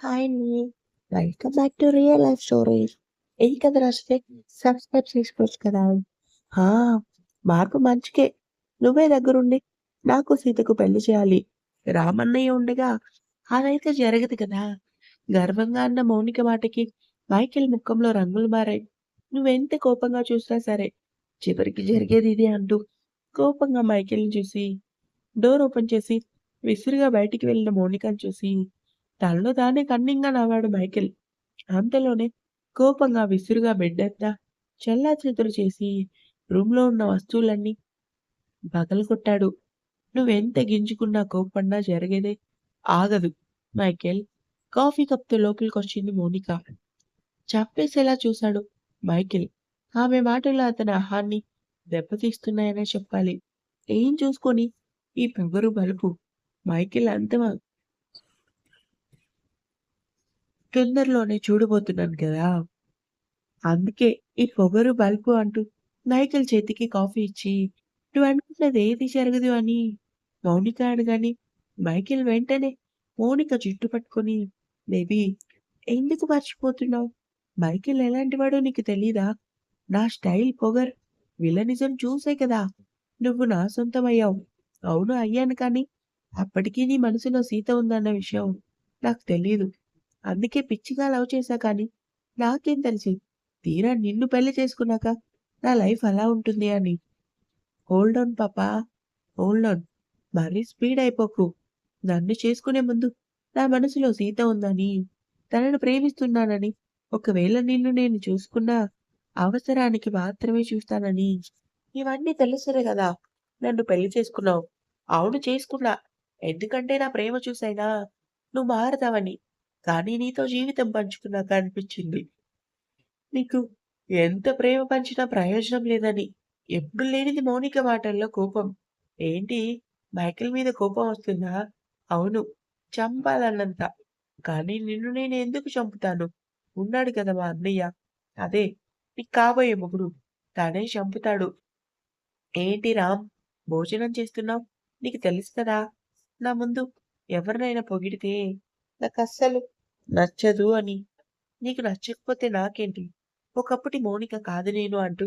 Hi అండి. Welcome back to real life stories. ఈ కథ రాస్తే సబ్స్క్రైబ్ చేసుకోవచ్చు కదా! ఆ! మాకు మంచికే. నువ్వే దగ్గరుండి నాకు సీతకు పెళ్ళి చేయాలి. రామన్నయ్య ఉండగా అదైతే జరగదు కదా! గర్వంగా అన్న మౌనిక మాటకి మైకేల్ ముఖంలో రంగులు మారాయి. నువ్వెంత కోపంగా చూసినా సరే, చివరికి జరిగేది ఇదే అంటూ కోపంగా మైకేల్‌ని చూసి డోర్ ఓపెన్ చేసి విసురుగా బయటికి వెళ్ళిన మౌనికను చూసి తనలో తానే కన్నింగా నవ్వాడు మైకిల్ అంతలోనే కోపంగా విసురుగా బెడ్డంతా చెల్లాచెదురు చేసి రూమ్‌లో ఉన్న వస్తువులన్నీ పగలగొట్టాడు. నువ్వెంత గింజుకున్నా, కోపన్నా జరిగేదే ఆగదు మైకేల్. కాఫీ కప్‌తో లోపలికొచ్చింది మోనికా చంపేసేలా చూశాడు మైకిల్ ఆమె మాటలు అతని ఆహాన్ని దెబ్బతీస్తున్నాయనే చెప్పాలి. ఏం చూసుకొని ఈ పెవ్వరు బలుపు? మైకిల్ అంత తొందరలోనే చూడబోతున్నాను కదా! అందుకే ఈ పొగరు బల్బు అంటూ మైకేల్ చేతికి కాఫీ ఇచ్చి నువ్వనుకున్నది ఏది జరగదు అని మౌనిక అడగాని మైకిల్ వెంటనే మౌనిక జుట్టు పట్టుకొని బేబీ ఎందుకు మర్చిపోతున్నావు? మైకిల్ ఎలాంటి వాడో నీకు తెలీదా? నా స్టైల్ పొగర్ విలనిజం చూసే కదా నువ్వు నా సొంతం అయ్యావు అవును అయ్యాను కానీ అప్పటికీ నీ మనసులో సీత ఉందన్న విషయం నాకు తెలీదు. అందుకే పిచ్చిగా లవ్ చేశా కానీ నాకేం తెలిసి తీరా నిన్ను పెళ్ళి చేసుకున్నాక నా లైఫ్ అలా ఉంటుంది అని. హోల్డ్ ఆన్ పాపా హోల్డ్ ఆన్. మరీ స్పీడ్ అయిపోకు. నన్ను చేసుకునే ముందు నా మనసులో సీత ఉందని, తనను ప్రేమిస్తున్నానని, ఒకవేళ నిన్ను నేను చూసుకున్నా అవసరానికి మాత్రమే చూస్తానని ఇవన్నీ తెలుసునే కదా నన్ను పెళ్ళి చేసుకున్నావు. అవును చేసుకున్నా. ఎందుకంటే నా ప్రేమ చూసైనా నువ్వు మారతావని. కానీ నీతో జీవితం పంచుకున్నాక అనిపించింది. నీకు ఎంత ప్రేమ పంచినా ప్రయోజనం లేదని. ఎప్పుడు లేనిది మౌనిక మాటల్లో కోపం. ఏంటి మైకిల్ మీద కోపం వస్తుందా? అవును. చంపాలన్నంత. కానీ నిన్ను నేను ఎందుకు చంపుతాను? ఉన్నాడు కదా మా అన్నయ్య. అదే నీకు కాబోయే మొగుడు. తనే చంపుతాడు. ఏంటి రామ్ భోజనం చేస్తున్నావు? నీకు తెలుసు కదా! నా ముందు ఎవరినైనా పొగిడితే నాకు అస్సలు నచ్చదు అని. నీకు నచ్చకపోతే నాకేంటి? ఒకప్పటి మౌనిక కాదు నేను అంటూ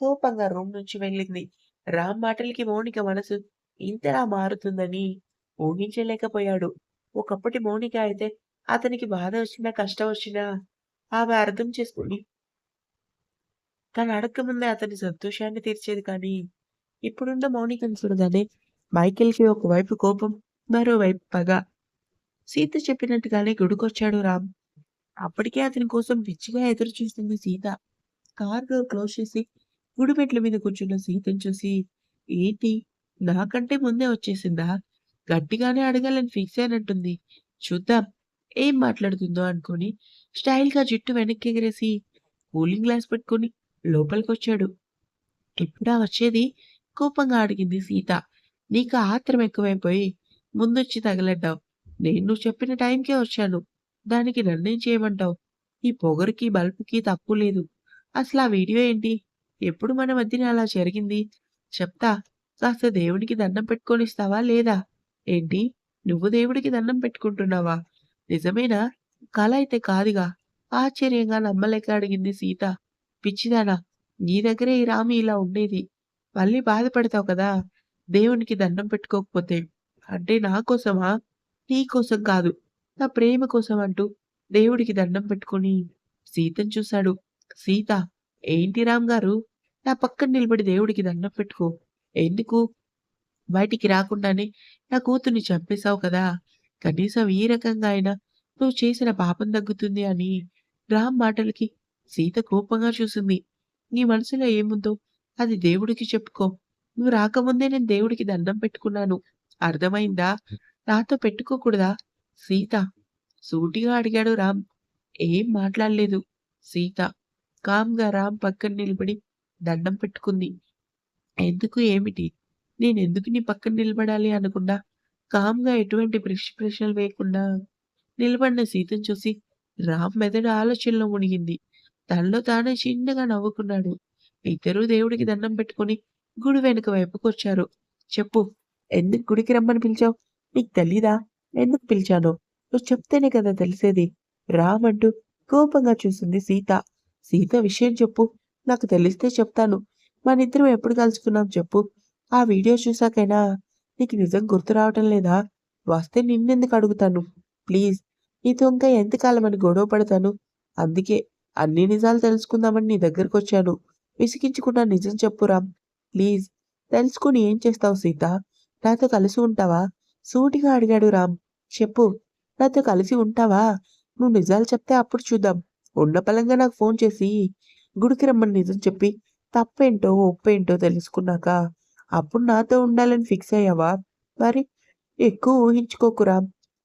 కోపంగా రూమ్ నుంచి వెళ్ళింది. రామ్ మాటలకి మౌనిక మనసు ఇంతలా మారుతుందని ఊహించలేకపోయాడు. ఒకప్పటి మౌనిక అయితే అతనికి బాధ వచ్చినా, కష్టం వచ్చినా ఆమె అర్థం చేసుకుని తను అడక్కముందే అతని సంతోషాన్ని తీర్చేది కానీ, ఇప్పుడున్న మౌనికను చూడగానే మైకేల్‌కి ఒకవైపు కోపం, మరోవైపు పగ. సీత చెప్పినట్టుగానే గుడికొచ్చాడు రామ్. అప్పటికే అతని కోసం పిచ్చిగా ఎదురు చూస్తుంది సీత. కార్ డోర్ క్లోజ్ చేసి గుడి మెట్ల మీద కూర్చున్న సీతను చూసి ఏంటి నాకంటే ముందే వచ్చేసిందా? గట్టిగానే అడగాలని ఫిక్స్ అయినట్టుంది. చూద్దాం ఏం మాట్లాడుతుందో అనుకుని స్టైల్‌గా జుట్టు వెనక్కి ఎగిరేసి కూలింగ్ గ్లాస్ పెట్టుకొని లోపలికొచ్చాడు. ఎప్పుడా వచ్చేది? కోపంగా అడిగింది సీత. నీకు ఆత్రం ఎక్కువైపోయి ముందొచ్చి తగలడ్డావు. నేను నువ్వు చెప్పిన టైంకే వచ్చాను. దానికి నన్నేం చేయమంటావు? ఈ పొగరుకి, బల్బుకి తప్పు లేదు. అసలు ఆ వీడియో ఏంటి? ఎప్పుడు మన మధ్యన అలా జరిగింది? చెప్తా. కాస్త దేవుడికి దండం పెట్టుకొనిస్తావా లేదా? ఏంటి? నువ్వు దేవుడికి దండం పెట్టుకుంటున్నావా? నిజమేనా? కల అయితే కాదుగా? ఆశ్చర్యంగా నమ్మలేక అడిగింది సీత. పిచ్చిదానా! నీ దగ్గరే ఈ రామి ఇలా ఉండేది. మళ్ళీ బాధపడతావు కదా! దేవునికి దండం పెట్టుకోకపోతే. అంటే నా కోసమా? నీ కోసం కాదు. నా ప్రేమ కోసం అంటూ దేవుడికి దండం పెట్టుకొని సీతను చూశాడు. సీత ఏంటి రామ్ గారు? నా పక్కన నిలబడి దేవుడికి దండం పెట్టుకో. ఎందుకు? బయటికి రాకుండానే నా కూతుర్ని చంపేశావు కదా! కనీసం ఈ రకంగా అయినా నువ్వు చేసిన పాపం తగ్గుతుంది అని రామ్ మాటలకి సీత కోపంగా చూసింది. నీ మనసులో ఏముందో అది దేవుడికి చెప్పుకో. నువ్వు రాకముందే నేను దేవుడికి దండం పెట్టుకున్నాను. అర్థమైందా? నాతో పెట్టుకోకూడదా? సీత సూటిగా అడిగాడు రామ్. ఏం మాట్లాడలేదు సీత. కామ్‌గా రామ్ పక్కన నిలబడి దండం పెట్టుకుంది. ఎందుకు ఏమిటి? నేనెందుకు నీ పక్కన నిలబడాలి అనకుండా కామ్‌గా ఎటువంటి ప్రశ్న ప్రశ్నలు వేయకుండా నిలబడిన సీతను చూసి రామ్ మెదడు ఆలోచనలో మునిగింది. తనలో తానే చిన్నగా నవ్వుకున్నాడు. ఇద్దరూ దేవుడికి దండం పెట్టుకుని గుడి వెనుక వైపుకొచ్చారు. చెప్పు ఎందుకు గుడికి రమ్మని పిలిచావు? నీకు తెలీదా? ఎందుకు పిలిచానో? నువ్వు చెప్తేనే కదా తెలిసేది. రామంటూ అంటూ కోపంగా చూసింది సీత. సీత విషయం చెప్పు. నాకు తెలిస్తే చెప్తాను. మనిద్దరం ఎప్పుడు కలుసుకున్నాం చెప్పు. ఆ వీడియో చూసాకైనా నీకు నిజం గుర్తు రావటం లేదా? వస్తే నిన్నెందుకు అడుగుతాను. ప్లీజ్ నీతో ఇంకా ఎంతకాలమని గొడవ పడతాను. అందుకే అన్ని నిజాలు తెలుసుకుందామని నీ దగ్గరకొచ్చాను. విసిగించకుండా నిజం చెప్పురా ప్లీజ్ తెలుసుకుని ఏం చేస్తావు సీత? నాతో కలిసి ఉంటావా? సూటిగా అడిగాడు రామ్. చెప్పు. నాతో కలిసి ఉంటావా? నువ్వు నిజాలు చెప్తే అప్పుడు చూద్దాం. ఉండపలంగా నాకు ఫోన్ చేసి గుడికి రమ్మని నిజం చెప్పి తప్పేంటో, ఒప్పేంటో తెలుసుకున్నాక అప్పుడు నాతో ఉండాలని ఫిక్స్ అయ్యావా? మరి ఎక్కువ ఊహించుకోకురా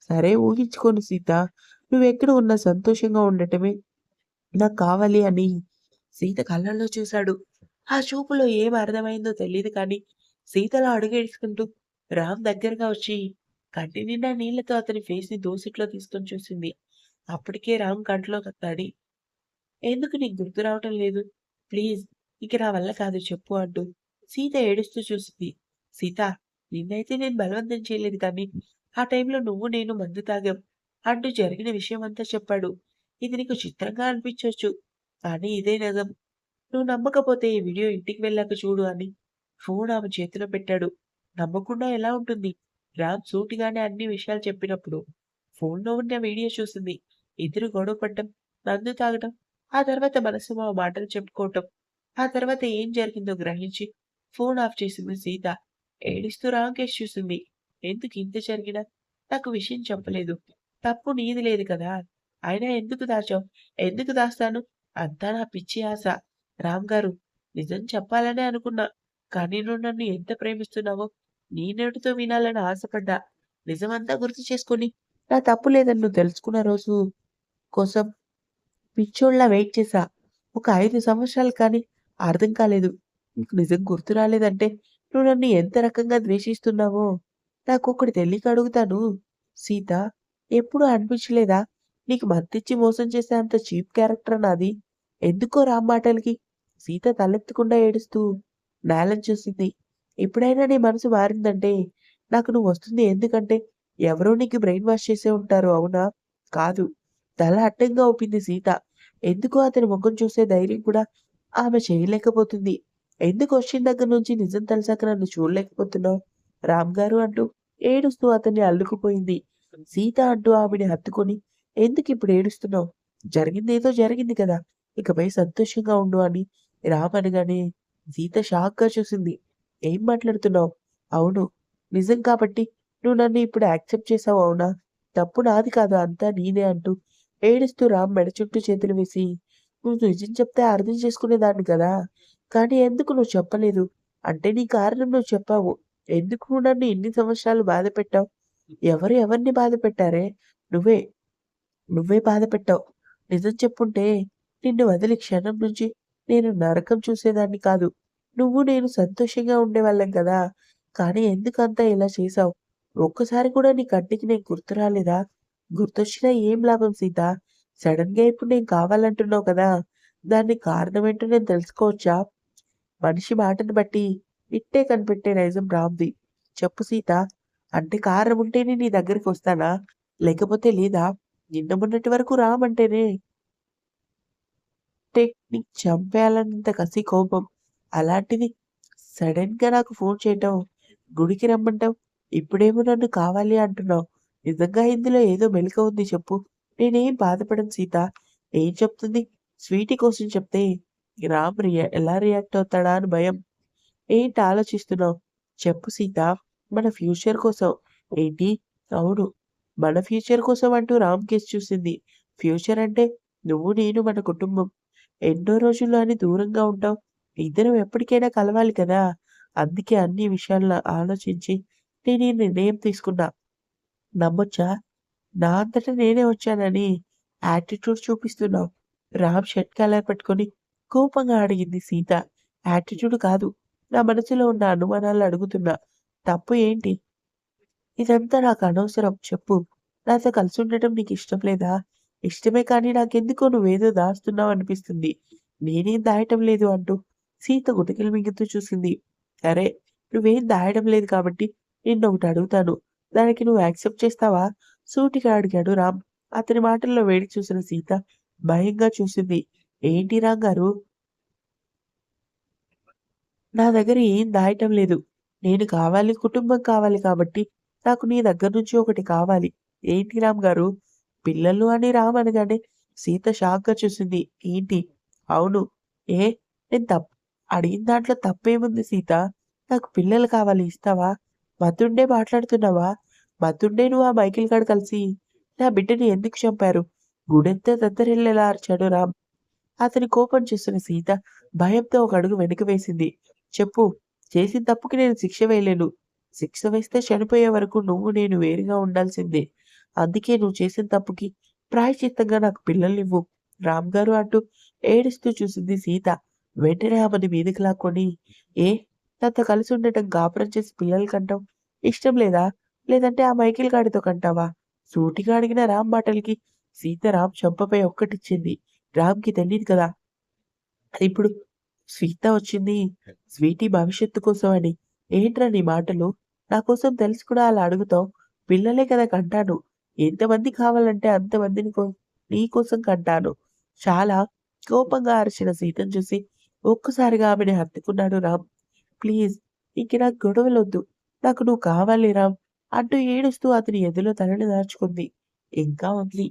సరే ఊహించుకోను సీత. నువ్వెక్కడ ఉన్నా సంతోషంగా ఉండటమే నాకు కావాలి అని సీత కళ్ళల్లో చూశాడు. ఆ చూపులో ఏం అర్థమైందో తెలియదు కానీ సీతలో అడుగేసుకుంటూ రామ్ దగ్గరగా వచ్చి కంటి నిండా నీళ్ళతో అతని ఫేస్‌ని దోసిట్లో తీసుకొని చూసింది. అప్పటికే రామ్ కంట్లో కత్తాడి ఎందుకు నీకు గుర్తు రావటం లేదు? ప్లీజ్ ఇక నా వల్ల కాదు చెప్పు అంటూ సీత ఏడుస్తూ చూసింది. సీత నిన్నైతే నేను బలవంతం చేయలేదు కానీ ఆ టైంలో నువ్వు నేను మందు తాగాం అంటూ జరిగిన విషయం అంతా చెప్పాడు. ఇది నీకు చిత్రంగా అనిపించవచ్చు కానీ ఇదే నిజం. నువ్వు నమ్మకపోతే ఈ వీడియో ఇంటికి వెళ్ళాక చూడు అని ఫోన్ ఆమె చేతిలో పెట్టాడు. నమ్మకుండా ఎలా ఉంటుంది? రామ్ సూటిగానే అన్ని విషయాలు చెప్పినప్పుడు ఫోన్‌లో ఉన్న వీడియో చూసింది. ఇద్దరు గొడవ పడటం, మందు తాగటం, ఆ తర్వాత మనసు మా మాటలు చెప్పుకోవటం. ఆ తర్వాత ఏం జరిగిందో గ్రహించి ఫోన్ ఆఫ్ చేసింది సీత. ఏడుస్తూ రాంకేష్ చూసింది. ఎందుకు ఇంత జరిగినా నాకు విషయం చెప్పలేదు. తప్పు నీది లేదు కదా! అయినా ఎందుకు దాచావు? ఎందుకు దాస్తాను? అంతా నా పిచ్చి ఆశ. రామ్ గారు నిజం చెప్పాలనే అనుకున్నా. కానీ నువ్వు నన్ను ఎంత ప్రేమిస్తున్నావో నీ వినాలని ఆశపడ్డా. నిజమంతా గుర్తు చేసుకొని నా తప్పు లేదని నువ్వు తెలుసుకున్న రోజు కోసం పిచ్చోళ్ళ వెయిట్ చేశా. ఒక ఐదు సంవత్సరాలు కానీ అర్థం కాలేదు. నీకు నిజం గుర్తు రాలేదంటే నువ్వు నన్ను ఎంత రకంగా ద్వేషిస్తున్నావో నాకు ఒకటి తెలియక అడుగుతాను. సీత ఎప్పుడూ అనిపించలేదా? నీకు మత్తిచ్చి మోసం చేసే అంత చీప్ క్యారెక్టర్ నాది. ఎందుకో రామ్ మాటలకి సీత తలెత్తకుండా ఏడుస్తూ నేలం చూసింది. ఎప్పుడైనా నీ మనసు మారిందంటే నాకు నువ్వు వస్తుంది ఎందుకంటే ఎవరో నీకు బ్రెయిన్ వాష్ చేసే ఉంటారు అవునా? కాదు. తల అడ్డంగా ఒప్పింది సీత. ఎందుకో అతని ముఖం చూసే ధైర్యం కూడా ఆమె చేయలేకపోతుంది. ఎందుకు వచ్చిన దగ్గర నుంచి నిజం తెలిసాక నన్ను చూడలేకపోతున్నావు? రామ్ గారు అంటూ ఏడుస్తూ అతన్ని అల్లుకుపోయింది. సీత అంటూ ఆమెని హత్తుకొని ఎందుకు ఇప్పుడు ఏడుస్తున్నావు? జరిగిందేదో జరిగింది కదా! ఇకపై సంతోషంగా ఉండు అని రామ్ అనగానే సీత షాక్‌గా చూసింది. ఏం మాట్లాడుతున్నావు? అవును. నిజం కాబట్టి నువ్వు నన్ను ఇప్పుడు యాక్సెప్ట్ చేసావు అవునా? తప్పు నాది కాదు అంతా నేనే అంటూ ఏడుస్తూ రామ్ మెడ చుట్టూ చేతులు వేసి నువ్వు నిజం చెప్తే అర్థం చేసుకునేదాన్ని కదా! కానీ ఎందుకు నువ్వు చెప్పలేదు? అంటే నీ కారణం నువ్వు చెప్పావు. ఎందుకు నువ్వు నన్ను ఇన్ని సంవత్సరాలు బాధపెట్టావు? ఎవరు ఎవరిని బాధపెట్టారే? నువ్వే. నువ్వే బాధపెట్టావు. నిజం చెప్పుంటే నిన్ను వదిలి క్షణం నుంచి నేను నరకం చూసేదాన్ని కాదు. నువ్వు నేను సంతోషంగా ఉండేవాళ్ళం కదా! కానీ ఎందుకంత ఇలా చేశావు? ఒక్కసారి కూడా నీ కంటికి నేను గుర్తు రాలేదా? గుర్తొచ్చినా ఏం లాభం సీత? సడెన్‌గా ఇప్పుడు నేను కావాలంటున్నావు కదా! దానికి కారణమేంటో నేను తెలుసుకోవచ్చా? మనిషి మాటను బట్టి ఇట్టే కనిపెట్టే నైజం రామ్‌ది. చెప్పు సీత. అంటే కారణం ఉంటేనే నీ దగ్గరికి వస్తానా లేకపోతే లేదా? నిన్న మొన్నటి వరకు రామంటేనే అంటేనే నీకు చంపేయాలన్నంత కసి, కోపం. అలాంటిది సడెన్‌గా నాకు ఫోన్ చేయటం, గుడికి రమ్మంటావు, ఇప్పుడేమో నన్ను కావాలి అంటున్నావు. నిజంగా ఇందులో ఏదో మెలిక ఉంది చెప్పు. నేనేం బాధపడను సీత. ఏం చెప్తుంది? స్వీటీ కోసం చెప్తే రామ్ రియా ఎలా రియాక్ట్ అవుతాడా అని భయం. ఏంటి ఆలోచిస్తున్నావు? చెప్పు సీత. మన ఫ్యూచర్ కోసం. ఏంటి? అవును. మన ఫ్యూచర్ కోసం అంటూ రామ్ కేసు చూసింది. ఫ్యూచర్ అంటే నువ్వు, నేను, మన కుటుంబం. ఎన్నో రోజులు అని దూరంగా ఉంటాం. ఇద్దరం ఎప్పటికైనా కలవాలి కదా! అందుకే అన్ని విషయాల్లో ఆలోచించి నేను ఈ నిర్ణయం తీసుకున్నా. నమ్మొచ్చా? నా అంతట నేనే వచ్చానని యాటిట్యూడ్ చూపిస్తున్నావు. రామ్ షర్ట్ కాలర్ పట్టుకొని కోపంగా అడిగింది సీత. యాటిట్యూడ్ కాదు. నా మనసులో ఉన్న అనుమానాలు అడుగుతున్నా. తప్పు ఏంటి? ఇదంతా నాకు అనవసరం చెప్పు. నాతో కలిసి ఉండటం నీకు ఇష్టం లేదా? ఇష్టమే కానీ నాకెందుకో నువ్వేదో దాస్తున్నావు అనిపిస్తుంది. నేనేం దాయటం లేదు అంటూ సీత గుటకలు మింగుతూ చూసింది. సరే నువ్వేం దాయడం లేదు కాబట్టి నిన్నొకటి అడుగుతాను. దానికి నువ్వు యాక్సెప్ట్ చేస్తావా? సూటిగా అడిగాడు రామ్. అతని మాటల్లో వేడి చూసిన సీత భయంగా చూసింది. ఏంటి రామ్ గారు? నా దగ్గర ఏం దాయటం లేదు. నేను కావాలి కుటుంబం కావాలి కాబట్టి నాకు నీ దగ్గర నుంచి ఒకటి కావాలి. ఏంటి రామ్ గారు? పిల్లలు అని రామనగానే సీత షాక్‌గా చూసింది. ఏంటి? అవును. ఏ నేను తప్ అడిగిన దాంట్లో తప్పేముంది సీత? నాకు పిల్లలు కావాలి ఇస్తావా? మతుండే మాట్లాడుతున్నావా? మతుండే నువ్వు ఆ మైకిల్ గాడు కలిసి నా బిడ్డని ఎందుకు చంపారు? గుడెంతా దద్దరిల్లేలా అరిచాడు రామ్. అతని కోపం చేస్తున్న సీత భయంతో ఒక అడుగు వెనక్కి వేసింది. చెప్పు. చేసిన తప్పుకి నేను శిక్ష వేయలేను. శిక్ష వేస్తే చనిపోయే వరకు నువ్వు నేను వేరుగా ఉండాల్సిందే. అందుకే నువ్వు చేసిన తప్పుకి ప్రాయశ్చిత్తంగా నాకు పిల్లల్నివ్వు. రామ్ గారు అంటూ ఏడుస్తూ చూసింది సీత. వెంటనే ఆమెను మీదకి లాక్కొని ఏ తనతో కలిసి ఉండటం గాపురం చేసి పిల్లలు కంటాం ఇష్టం లేదా? లేదంటే ఆ మైకేల్ గాడితో కంటావా? సూటిగా అడిగిన రామ్ మాటలకి సీత రామ్ చెంపపై ఒక్కటిచ్చింది. రామ్‌కి తెలియదు కదా! ఇప్పుడు సీత వచ్చింది స్వీటీ భవిష్యత్తు కోసం అని. ఏంట్రా నీ మాటలు? నా కోసం తెలుసు కూడా అలా అడుగుతావు? పిల్లలే కదా కంటాను. ఎంతమంది కావాలంటే అంతమందిని కో నీ కోసం కంటాను. చాలా కోపంగా అరిచిన సీతను చూసి ఒక్కసారిగా ఆమెని హత్తుకున్నాడు రామ్. ప్లీజ్ ఇంక నాకు గొడవలొద్దు. నాకు నువ్వు కావాలి రామ్ అంటూ ఏడుస్తూ అతని ఎదులో తలని దాచుకుంది. ఇంకా ఉంది.